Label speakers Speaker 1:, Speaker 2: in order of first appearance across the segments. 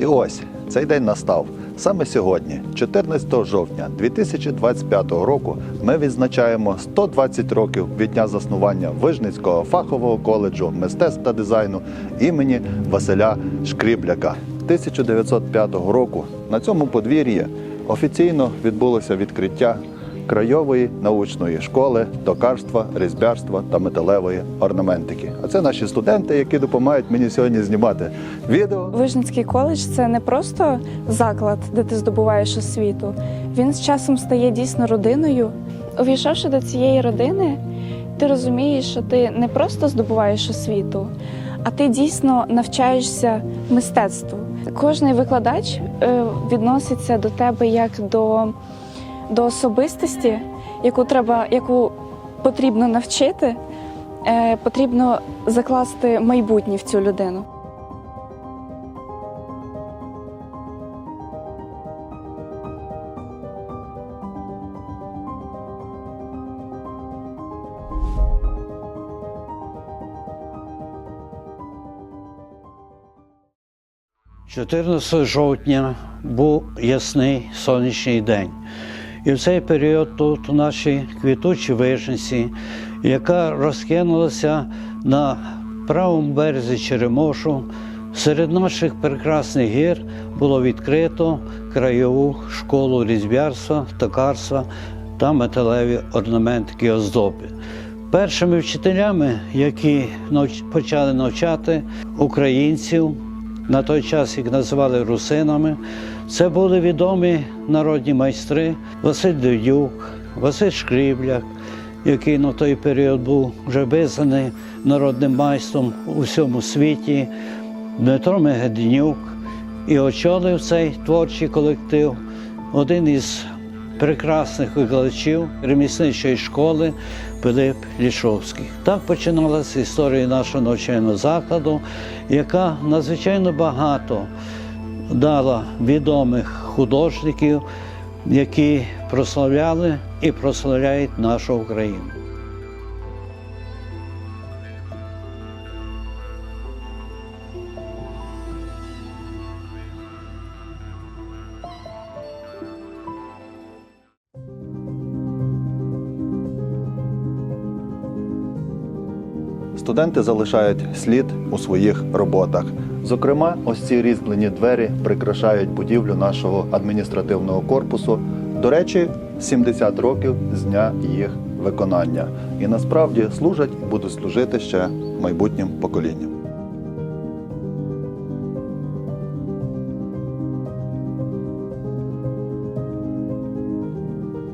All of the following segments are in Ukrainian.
Speaker 1: І ось цей день настав. Саме сьогодні, 14 жовтня 2025 року, ми відзначаємо 120 років від дня заснування Вижницького фахового коледжу мистецтв та дизайну імені Василя Шкрібляка. 1905 року на цьому подвір'ї офіційно відбулося відкриття краєвої научної школи токарства, різьбярства та металевої орнаментики. А це наші студенти, які допомагають мені сьогодні знімати відео.
Speaker 2: Вижницький коледж це не просто заклад, де ти здобуваєш освіту. Він з часом стає дійсно родиною. Увійшовши до цієї родини, ти розумієш, що ти не просто здобуваєш освіту, а ти дійсно навчаєшся мистецтву. Кожний викладач е, відноситься до тебе як до, до особистості, яку треба, яку потрібно навчити, е, потрібно закласти майбутнє в цю людину.
Speaker 3: – 14 жовтня був ясний сонячний день. І в цей період тут у нашій квітучій вижниці, яка розкинулася на правому березі Черемошу, серед наших прекрасних гір було відкрито краєву школу різьбярства, токарства та металеві орнаментики оздоби. Першими вчителями, які почали навчати українців, на той час їх називали русинами, це були відомі народні майстри Василь Дедюк, Василь Шкрібляк, який на той період був вже визнаний народним майстром у всьому світі, Дмитро Мегеднюк і очолив цей творчий колектив один із прекрасних викладачів ремісничої школи Пилип Лішовський. Так починалася історія нашого навчального закладу, яка надзвичайно багато дала відомих художників, які прославляли і прославляють нашу Україну.
Speaker 1: Студенти залишають слід у своїх роботах. Зокрема, ось ці різьблені двері прикрашають будівлю нашого адміністративного корпусу. До речі, 70 років з дня їх виконання. І насправді служать і будуть служити ще майбутнім поколінням.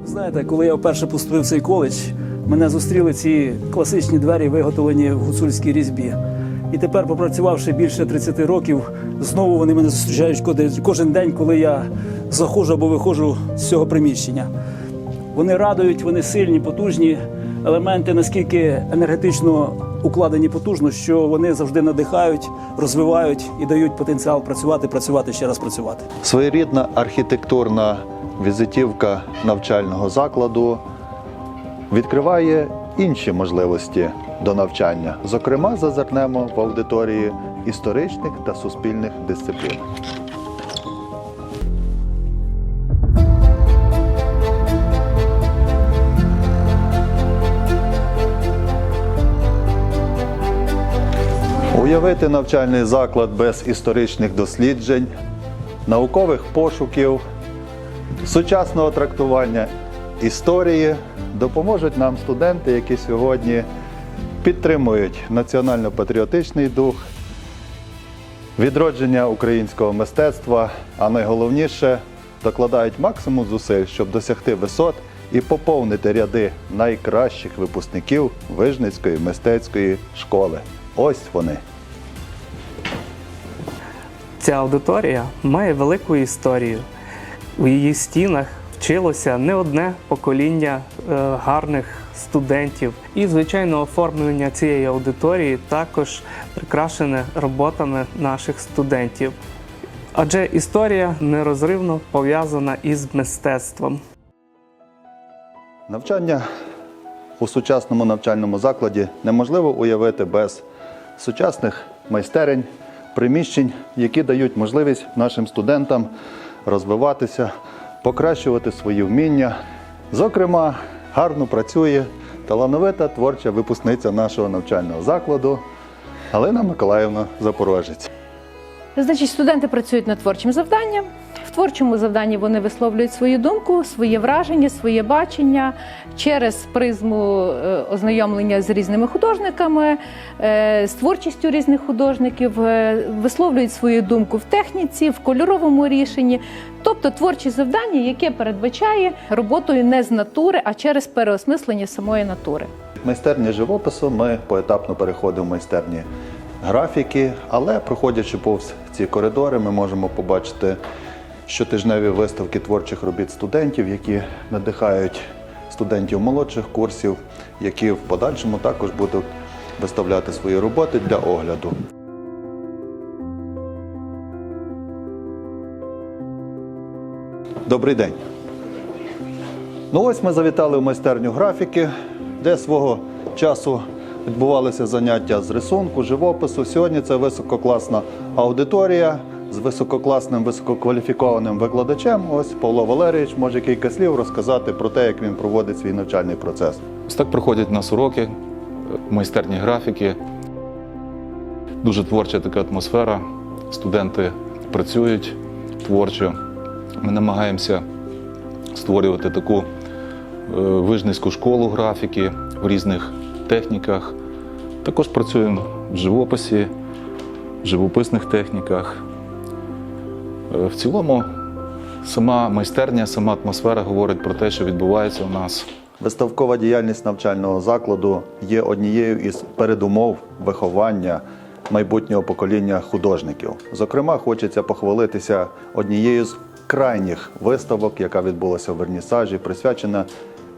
Speaker 4: Знаєте, коли я вперше поступив в цей коледж, мене зустріли ці класичні двері, виготовлені в гуцульській різьбі. І тепер, попрацювавши більше 30 років, знову вони мене зустрічають кожен день, коли я заходжу або виходжу з цього приміщення. Вони радують, вони сильні, потужні елементи, наскільки енергетично укладені потужно, що вони завжди надихають, розвивають і дають потенціал працювати, працювати, ще раз працювати.
Speaker 1: Своєрідна архітектурна візитівка навчального закладу відкриває інші можливості до навчання. Зокрема, зазирнемо в аудиторії історичних та суспільних дисциплін. Уявити навчальний заклад без історичних досліджень, наукових пошуків, сучасного трактування історії допоможуть нам студенти, які сьогодні підтримують національно-патріотичний дух, відродження українського мистецтва, а найголовніше докладають максимум зусиль, щоб досягти висот і поповнити ряди найкращих випускників Вижницької мистецької школи. Ось вони.
Speaker 5: Ця аудиторія має велику історію. У її стінах вчилося не одне покоління е, гарних студентів. І, звичайно, оформлення цієї аудиторії також прикрашене роботами наших студентів. Адже історія нерозривно пов'язана із мистецтвом.
Speaker 1: Навчання у сучасному навчальному закладі неможливо уявити без сучасних майстерень, приміщень, які дають можливість нашим студентам розвиватися, покращувати свої вміння. Зокрема, гарно працює талановита творча випускниця нашого навчального закладу Галина Миколаївна Запорожець.
Speaker 6: Значить, студенти працюють над творчим завданням. В творчому завданні вони висловлюють свою думку, своє враження, своє бачення через призму е, ознайомлення з різними художниками, е, з творчістю різних художників, е, висловлюють свою думку в техніці, в кольоровому рішенні. Тобто творче завдання, яке передбачає роботою не з натури, а через переосмислення самої натури.
Speaker 1: Майстерні живопису ми поетапно переходимо в майстерні графіки, але проходячи повз ці коридори, ми можемо побачити щотижневі виставки творчих робіт студентів, які надихають студентів молодших курсів, які в подальшому також будуть виставляти свої роботи для огляду. Добрий день. Ну ось ми завітали в майстерню графіки, де свого часу відбувалися заняття з рисунку, живопису. Сьогодні це висококласна аудиторія з висококласним, висококваліфікованим викладачем. Ось Павло Валерійович може кілька слів розказати про те, як він проводить свій навчальний процес.
Speaker 7: Ось так проходять у нас уроки, майстерні графіки. Дуже творча така атмосфера. Студенти працюють творчо. Ми намагаємося створювати таку е, вижницьку школу графіки в різних техніках. Також працюємо в живописі, в живописних техніках. Е, В цілому, сама майстерня, сама атмосфера говорить про те, що відбувається у нас.
Speaker 1: Виставкова діяльність навчального закладу є однією із передумов виховання майбутнього покоління художників. Зокрема, хочеться похвалитися однією з крайніх виставок, яка відбулася в Вернісажі, присвячена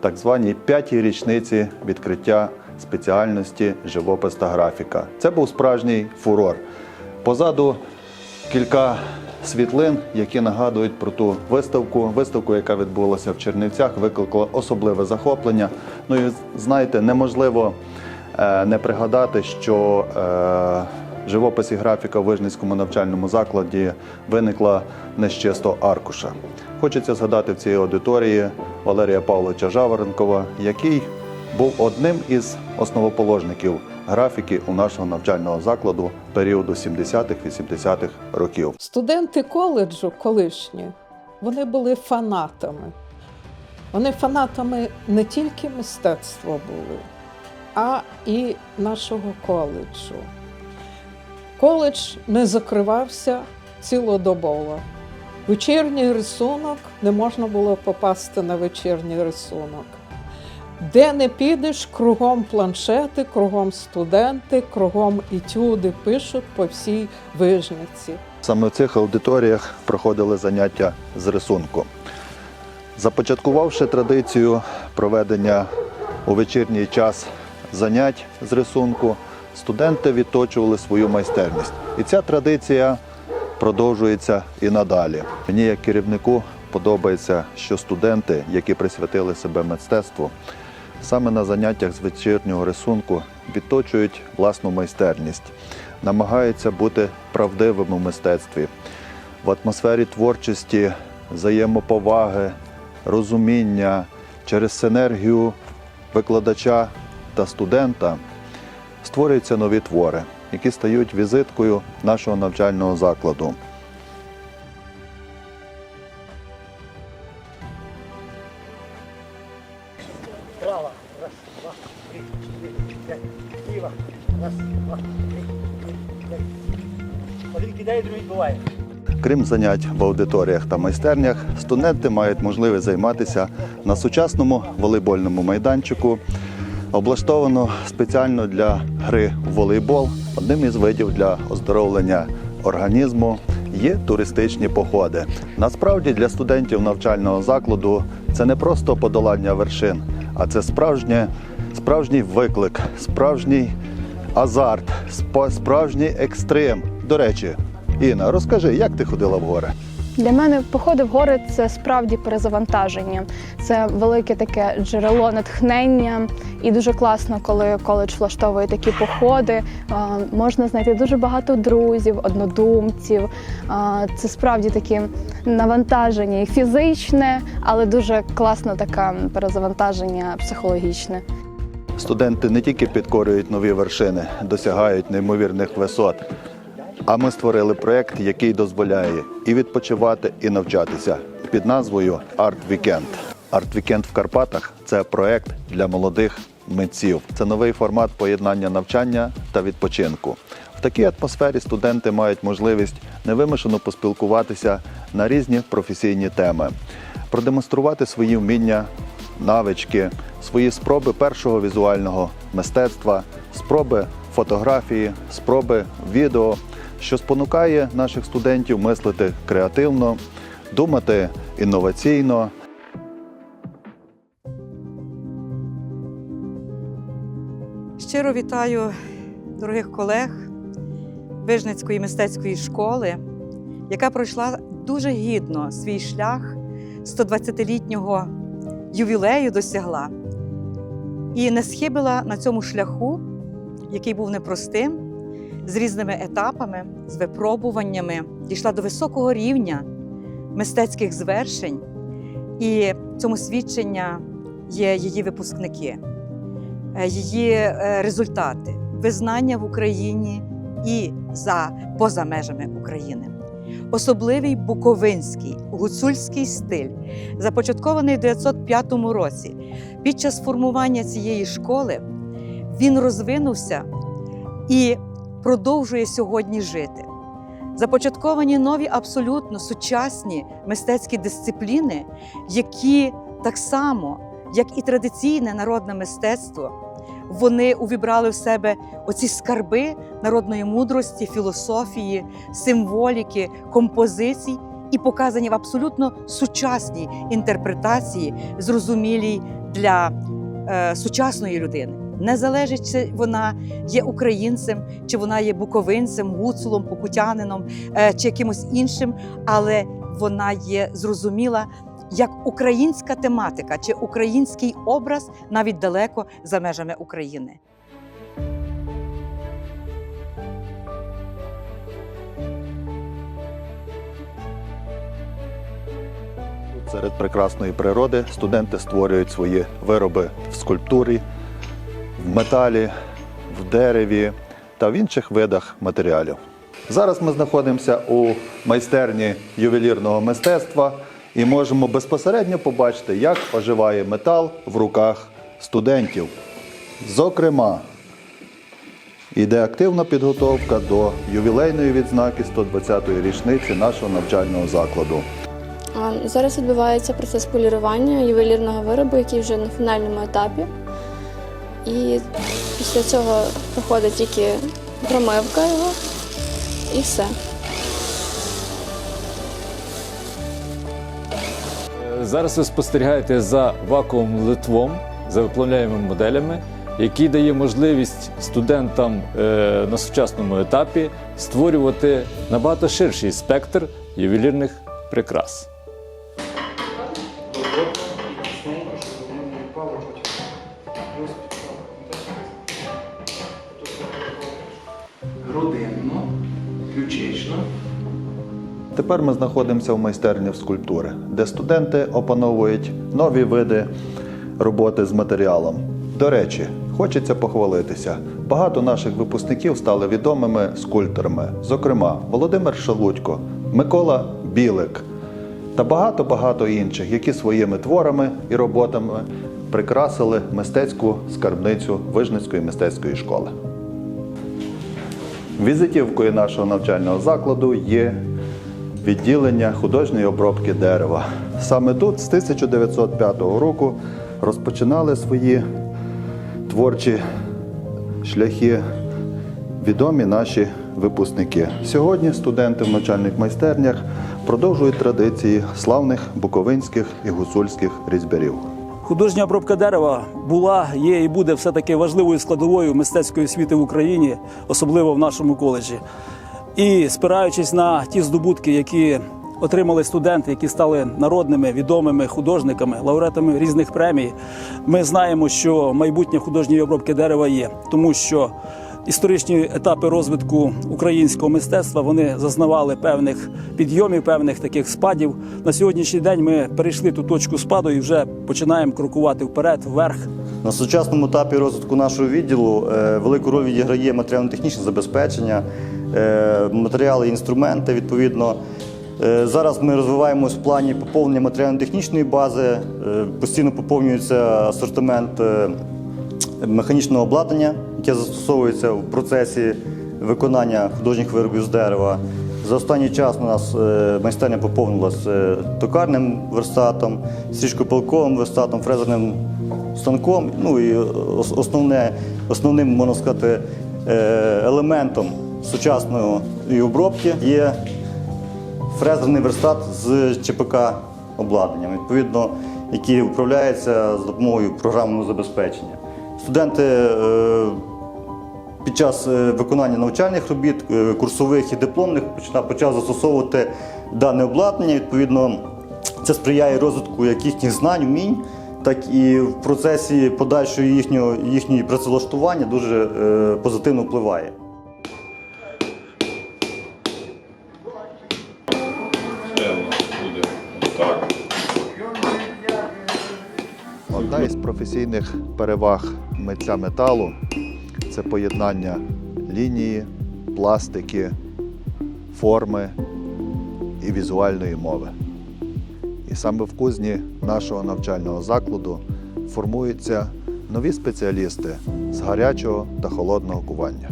Speaker 1: так званій п'ятій річниці відкриття спеціальності живопис та графіка. Це був справжній фурор. Позаду кілька світлин, які нагадують про ту виставку. Виставку, яка відбулася в Чернівцях, викликала особливе захоплення. Ну і знаєте, неможливо е, не пригадати, що е, живопис і графіка в Вижницькому навчальному закладі виникла не з чистого аркуша. Хочеться згадати в цій аудиторії Валерія Павловича Жаворенкова, який був одним із основоположників графіки у нашого навчального закладу періоду 70-х-80-х років.
Speaker 8: Студенти коледжу колишні, вони були фанатами. Вони фанатами не тільки мистецтва були, а і нашого коледжу. Коледж не закривався цілодобово. Вечірній рисунок не можна було попасти на вечірній рисунок. Де не підеш, кругом планшети, кругом студенти, кругом етюди пишуть по всій вижниці.
Speaker 1: Саме в цих аудиторіях проходили заняття з рисунку. Започаткувавши традицію проведення у вечірній час занять з рисунку, студенти відточували свою майстерність. І ця традиція продовжується і надалі. Мені, як керівнику, подобається, що студенти, які присвятили себе мистецтву, саме на заняттях з вечірнього рисунку відточують власну майстерність, намагаються бути правдивими в мистецтві, в атмосфері творчості, взаємоповаги, розуміння через синергію викладача та студента створюються нові твори, які стають візиткою нашого навчального закладу. Крім занять в аудиторіях та майстернях, студенти мають можливість займатися на сучасному волейбольному майданчику, облаштовано спеціально для гри в волейбол. Одним із видів для оздоровлення організму є туристичні походи. Насправді для студентів навчального закладу це не просто подолання вершин, а це справжнє, справжній виклик, справжній азарт, справжній екстрим. До речі, Інна, розкажи, як ти ходила в гори?
Speaker 2: Для мене походи в гори це справді перезавантаження. Це велике таке джерело натхнення, і дуже класно, коли коледж влаштовує такі походи. Е, Можна знайти дуже багато друзів, однодумців. Е, Це справді такі навантаження і фізичне, але дуже класно таке перезавантаження психологічне.
Speaker 1: Студенти не тільки підкорюють нові вершини, досягають неймовірних висот. А ми створили проєкт, який дозволяє і відпочивати, і навчатися під назвою Арт Вікенд. Арт Вікенд в Карпатах це проєкт для молодих митців. Це новий формат поєднання навчання та відпочинку. В такій атмосфері студенти мають можливість невимушено поспілкуватися на різні професійні теми, продемонструвати свої вміння, навички, свої спроби першого візуального мистецтва, спроби фотографії, спроби відео, що спонукає наших студентів мислити креативно, думати інноваційно.
Speaker 9: Щиро вітаю дорогих колег Вижницької мистецької школи, яка пройшла дуже гідно свій шлях 120-літнього ювілею досягла і не схибила на цьому шляху, який був непростим, з різними етапами, з випробуваннями, дійшла до високого рівня мистецьких звершень, і цьому свідчення є її випускники е, її е, результати, визнання в Україні і за поза межами України. Особливий буковинський гуцульський стиль, започаткований в 1905 році. Під час формування цієї школи він розвинувся і продовжує сьогодні жити. Започатковані нові абсолютно сучасні мистецькі дисципліни, які так само, як і традиційне народне мистецтво, вони увібрали в себе оці скарби народної мудрості, філософії, символіки, композицій і показані в абсолютно сучасній інтерпретації, зрозумілій для е, сучасної людини. Не залежить, чи вона є українцем, чи вона є буковинцем, гуцулом, покутянином е, чи якимось іншим, але вона є зрозуміла як українська тематика чи український образ навіть далеко за межами України.
Speaker 1: Серед прекрасної природи студенти створюють свої вироби в скульптурі, в металі, в дереві та в інших видах матеріалів. Зараз ми знаходимося у майстерні ювелірного мистецтва і можемо безпосередньо побачити, як оживає метал в руках студентів. Зокрема, Іде активна підготовка до ювілейної відзнаки 120-ї річниці нашого навчального закладу.
Speaker 10: Зараз відбувається процес полірування ювелірного виробу, який вже на фінальному етапі. І після цього проходить тільки промивка його і все.
Speaker 11: Зараз ви спостерігаєте за вакуум литвом, за виплавляємими моделями, який дає можливість студентам е, на сучасному етапі створювати набагато ширший спектр ювелірних прикрас.
Speaker 1: Тепер ми знаходимося в майстерні скульптури, де студенти опановують нові види роботи з матеріалом. До речі, хочеться похвалитися. Багато наших випускників стали відомими скульпторами, зокрема Володимир Шелудько, Микола Білик та багато-багато інших, які своїми творами і роботами прикрасили мистецьку скарбницю Вижницької мистецької школи. Візитівкою нашого навчального закладу є відділення художньої обробки дерева. Саме тут з 1905 року розпочинали свої творчі шляхи відомі наші випускники. Сьогодні студенти в навчальних майстернях продовжують традиції славних буковинських і гуцульських різьбярів.
Speaker 4: Художня обробка дерева була, є і буде все-таки важливою складовою мистецької освіти в Україні, особливо в нашому коледжі. І спираючись на ті здобутки, які отримали студенти, які стали народними відомими художниками, лауреатами різних премій. Ми знаємо, що майбутнє художньої обробки дерева є, тому що історичні етапи розвитку українського мистецтва вони зазнавали певних підйомів, певних таких спадів. На сьогоднішній день ми перейшли ту точку спаду і вже починаємо крокувати вперед, вверх.
Speaker 12: На сучасному етапі розвитку нашого відділу е, велику роль відіграє матеріально-технічне забезпечення, е, матеріали інструменти відповідно. Е, Зараз ми розвиваємось в плані поповнення матеріально-технічної бази, постійно поповнюється асортимент механічного обладнання, яке застосовується в процесі виконання художніх виробів з дерева. За останній час у нас е, майстерня поповнилась е, токарним верстатом, стрічкопилковим верстатом, фрезерним станком. Ну і основне, основним, можна сказати, е, елементом сучасної обробки є фрезерний верстат з ЧПК обладнанням, відповідно, який управляється за допомогою програмного забезпечення. Студенти е, під час е, виконання навчальних робіт, е, курсових і дипломних почав застосовувати дане обладнання. Відповідно, це сприяє розвитку як їхніх знань, вмінь, так і в процесі подальшої їхнього, їхньої працевлаштування дуже позитивно впливає.
Speaker 1: Із переваг митця металу це поєднання лінії, пластики, форми і візуальної мови. І саме в кузні нашого навчального закладу формуються нові спеціалісти з гарячого та холодного кування.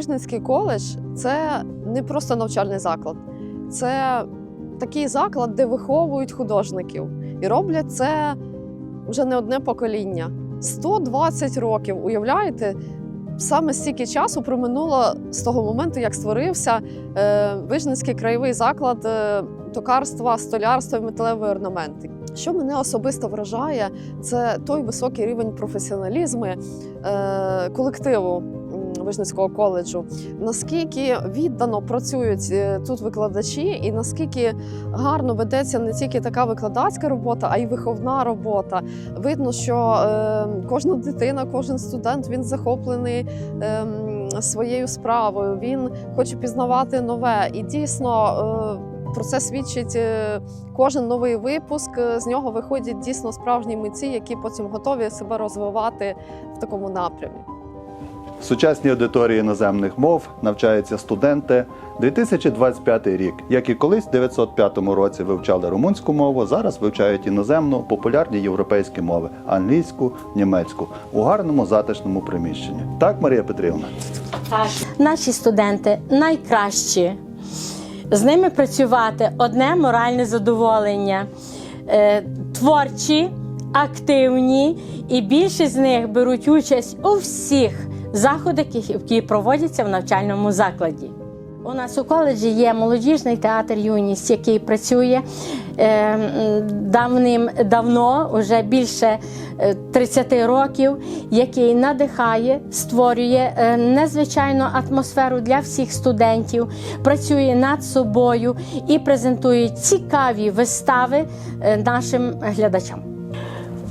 Speaker 13: Вижницький коледж це не просто навчальний заклад, це такий заклад, де виховують художників і роблять це вже не одне покоління. 120 років, уявляєте, саме стільки часу проминуло з того моменту, як створився е, Вижницький краєвий заклад е, токарства, столярства і металевої орнаменти. Що мене особисто вражає, це той високий рівень професіоналізму е, колективу Вижницького коледжу. Наскільки віддано працюють е, тут викладачі, і наскільки гарно ведеться не тільки така викладацька робота, а й виховна робота. Видно, що е, кожна дитина, кожен студент він захоплений е, своєю справою. Він хоче пізнавати нове. І дійсно е, про це свідчить кожен новий випуск. З нього виходять дійсно справжні митці, які потім готові себе розвивати в такому напрямі.
Speaker 1: В сучасній аудиторії іноземних мов навчаються студенти 2025 рік. Як і колись в 905 році вивчали румунську мову, зараз вивчають іноземну, популярні європейські мови англійську, німецьку у гарному затишному приміщенні. Так, Марія Петрівна?
Speaker 14: Наші студенти найкращі. З ними працювати одне моральне задоволення. Е, Творчі, активні, і більшість з них беруть участь у всіх заходах, які- проводяться в навчальному закладі. У нас у коледжі є молодіжний театр Юність, який працює е, давним-давно, вже більше е, 30 років, який надихає, створює е, незвичайну атмосферу для всіх студентів, працює над собою і презентує цікаві вистави е, нашим глядачам.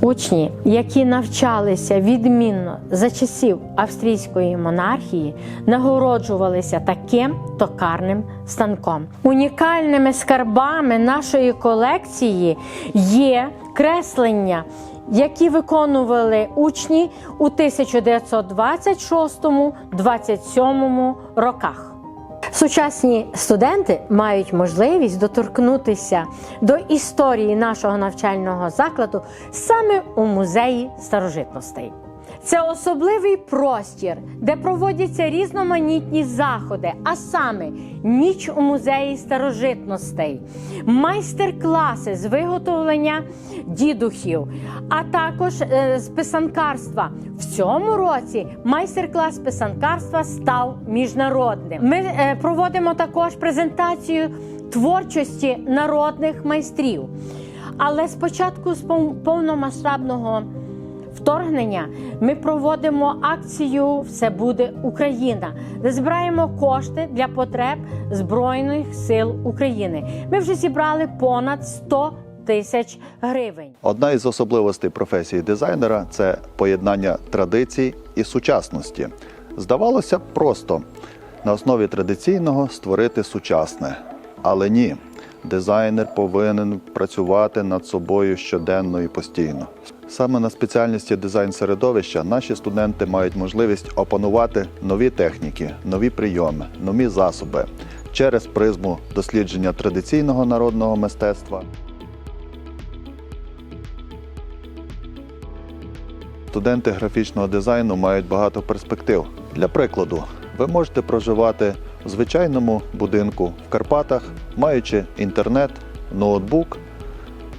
Speaker 14: Учні, які навчалися відмінно за часів австрійської монархії, нагороджувалися таким токарним станком. Унікальними скарбами нашої колекції є креслення, які виконували учні у 1926-27 роках. Сучасні студенти мають можливість доторкнутися до історії нашого навчального закладу саме у музеї старожитностей. Це особливий простір, де проводяться різноманітні заходи, а саме ніч у музеї старожитностей, майстер-класи з виготовлення дідухів, а також е, з писанкарства. В цьому році майстер-клас писанкарства став міжнародним. Ми е, проводимо також презентацію творчості народних майстрів. Але спочатку з пов- повномасштабного вторгнення ми проводимо акцію Все буде Україна, де збираємо кошти для потреб Збройних сил України. Ми вже зібрали понад 100 тисяч гривень.
Speaker 1: Одна із особливостей професії дизайнера це поєднання традицій і сучасності. Здавалося б, просто на основі традиційного створити сучасне. Але ні, дизайнер повинен працювати над собою щоденно і постійно. Саме на спеціальності дизайн середовища наші студенти мають можливість опанувати нові техніки, нові прийоми, нові засоби через призму дослідження традиційного народного мистецтва. Студенти графічного дизайну мають багато перспектив. Для прикладу, ви можете проживати звичайному будинку в Карпатах, маючи інтернет, ноутбук,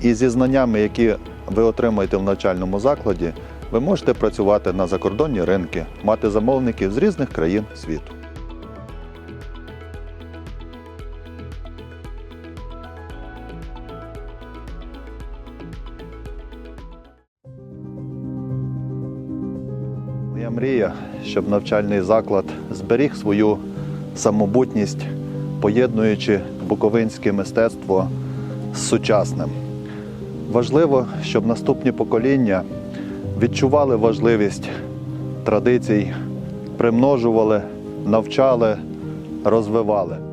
Speaker 1: і зі знаннями, які ви отримаєте в навчальному закладі, ви можете працювати на закордонні ринки, мати замовників з різних країн світу. Моя мрія, щоб навчальний заклад зберіг свою самобутність, поєднуючи буковинське мистецтво з сучасним. Важливо, щоб наступні покоління відчували важливість традицій, примножували, навчали, розвивали.